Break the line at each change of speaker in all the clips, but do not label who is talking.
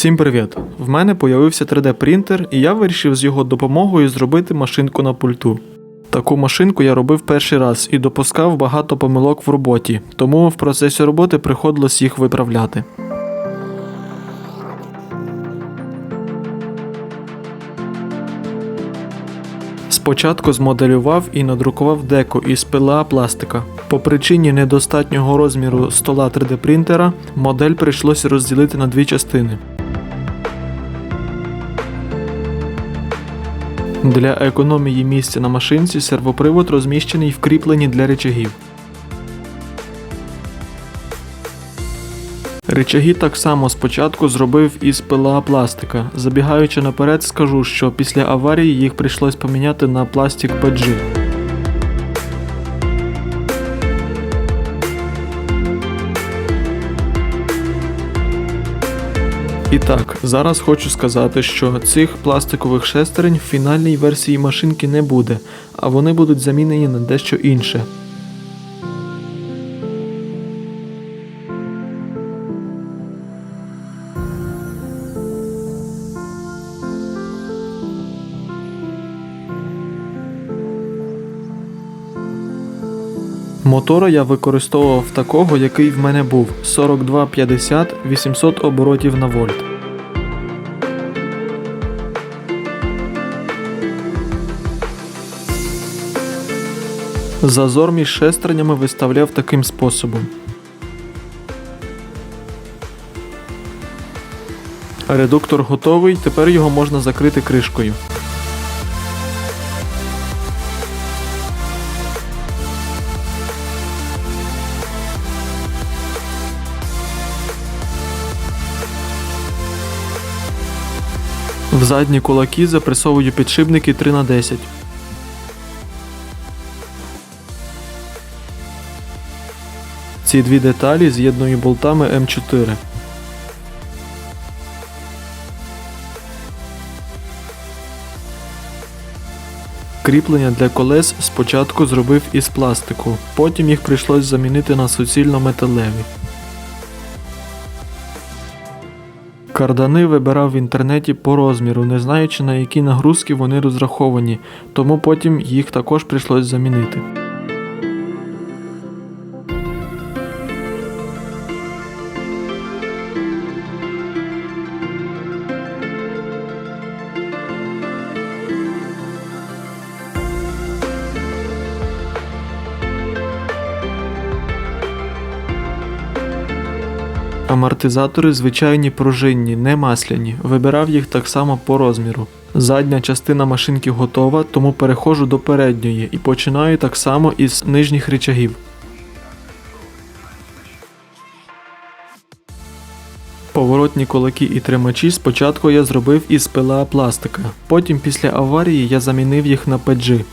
Всім привіт! В мене появився 3D-принтер, і я вирішив з його допомогою зробити машинку на пульту. Таку машинку я робив перший раз і допускав багато помилок в роботі, тому в процесі роботи приходилось їх виправляти. Спочатку змоделював і надрукував деко із ПЛА пластика. По причині недостатнього розміру стола 3D принтера модель прийшлося розділити на дві частини. Для економії місця на машинці сервопривод розміщений в кріпленні для речагів. Речаги так само спочатку зробив із пила пластика. Забігаючи наперед, скажу, що після аварії їх прийшлось поміняти на пластик PG. І так, зараз хочу сказати, що цих пластикових шестерень в фінальній версії машинки не буде, а вони будуть замінені на дещо інше. Мотора я використовував такого, який в мене був 4250 800 оборотів на вольт. Зазор між шестернями виставляв таким способом. Редуктор готовий, тепер його можна закрити кришкою. Задні кулаки запресовую підшипники 3х10. Ці дві деталі з'єдную болтами М4. Кріплення для колес спочатку зробив із пластику, потім їх прийшлось замінити на суцільно металеві. Кардани вибирав в інтернеті по розміру, не знаючи на які нагрузки вони розраховані, тому потім їх також прийшлось замінити. Амортизатори звичайні пружинні, не масляні. Вибирав їх так само по розміру. Задня частина машинки готова, тому переходжу до передньої і починаю так само із нижніх рычагів. Поворотні кулаки і тримачі спочатку я зробив із ПЛА пластика. Потім після аварії я замінив їх на PG.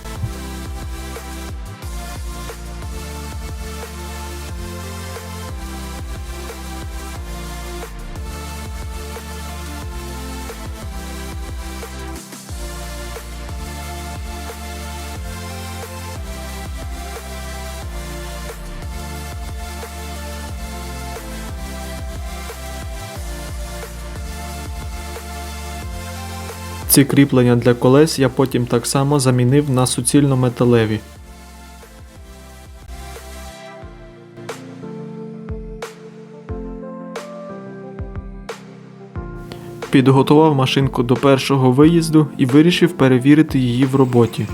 Ці кріплення для колес я потім так само замінив на суцільно металеві. Підготував машинку до першого виїзду і вирішив перевірити її в роботі.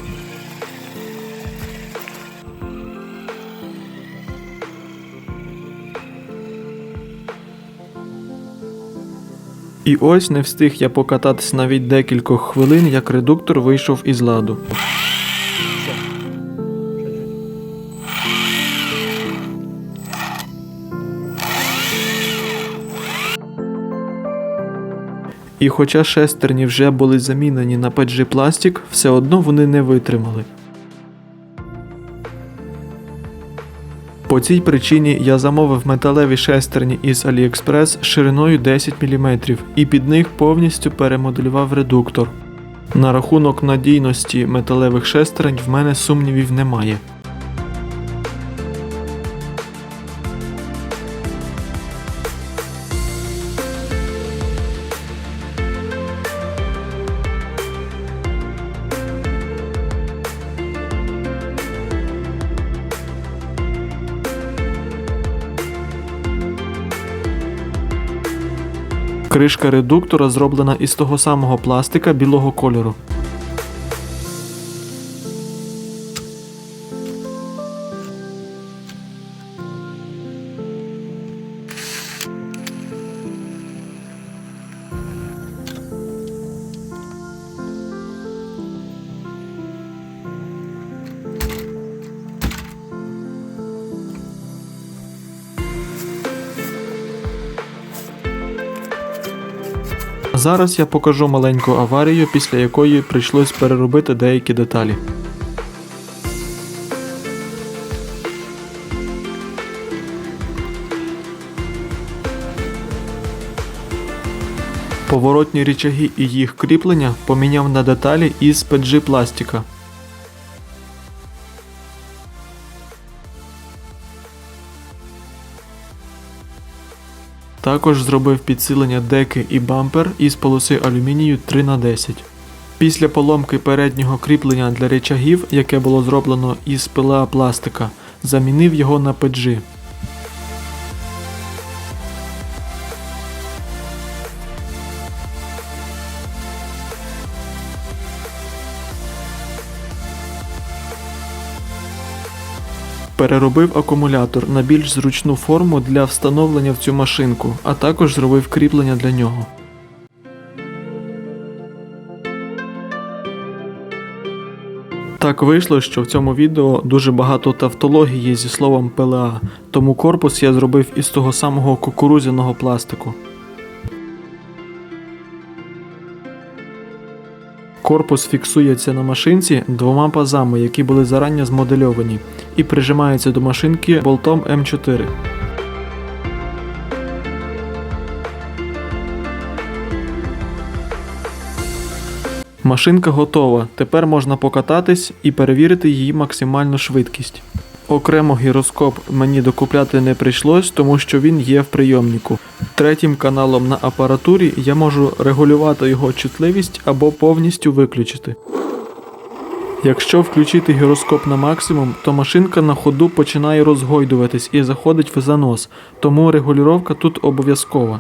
І ось не встиг я покататись навіть декількох хвилин, як редуктор вийшов із ладу. І хоча шестерні вже були замінені на PG пластик, все одно вони не витримали. По цій причині я замовив металеві шестерні із AliExpress шириною 10 мм і під них повністю перемоделював редуктор. На рахунок надійності металевих шестерень в мене сумнівів немає. Кришка редуктора зроблена із того самого пластика білого кольору. Зараз я покажу маленьку аварію, після якої прийшлось переробити деякі деталі. Поворотні рычаги і їх кріплення поміняв на деталі із PG пластика. Також зробив підсилення деки і бампер із полоси алюмінію 3х10. Після поломки переднього кріплення для речагів, яке було зроблено із пила пластика, замінив його на PG. Переробив акумулятор на більш зручну форму для встановлення в цю машинку, а також зробив кріплення для нього. Так вийшло, що в цьому відео дуже багато тавтології зі словом ПЛА, тому корпус я зробив із того самого кукурудзяного пластику. Корпус фіксується на машинці двома пазами, які були зарані змодельовані, і прижимається до машинки болтом М4. Машинка готова. Тепер можна покататись і перевірити її максимальну швидкість. Окремо гіроскоп мені докупляти не прийшлось, тому що він є в прийомнику. Третім каналом на апаратурі я можу регулювати його чутливість або повністю виключити. Якщо включити гіроскоп на максимум, то машинка на ходу починає розгойдуватись і заходить в занос, тому регулювання тут обов'язкова.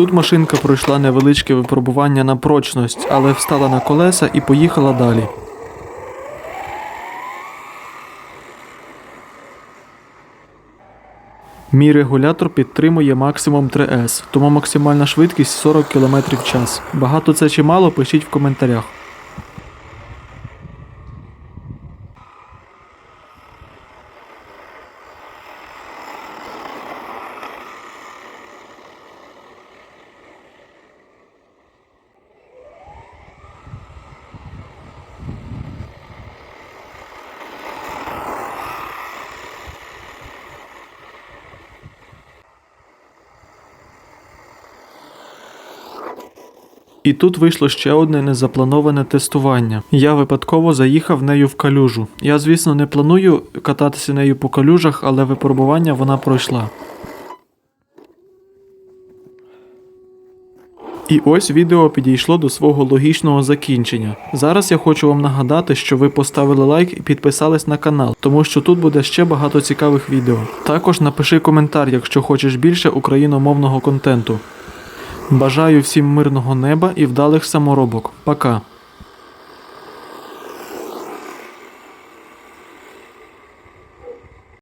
Тут машинка пройшла невеличке випробування на прочність, але встала на колеса і поїхала далі. Мій регулятор підтримує максимум 3С, тому максимальна швидкість 40 км в час. Багато це чи мало, пишіть в коментарях. І тут вийшло ще одне незаплановане тестування. Я випадково заїхав нею в калюжу. Я, звісно, не планую кататися нею по калюжах, але випробування вона пройшла. І ось відео підійшло до свого логічного закінчення. Зараз я хочу вам нагадати, що ви поставили лайк і підписались на канал, тому що тут буде ще багато цікавих відео. Також напиши коментар, якщо хочеш більше україномовного контенту. Бажаю всім мирного неба і вдалих саморобок. Пока.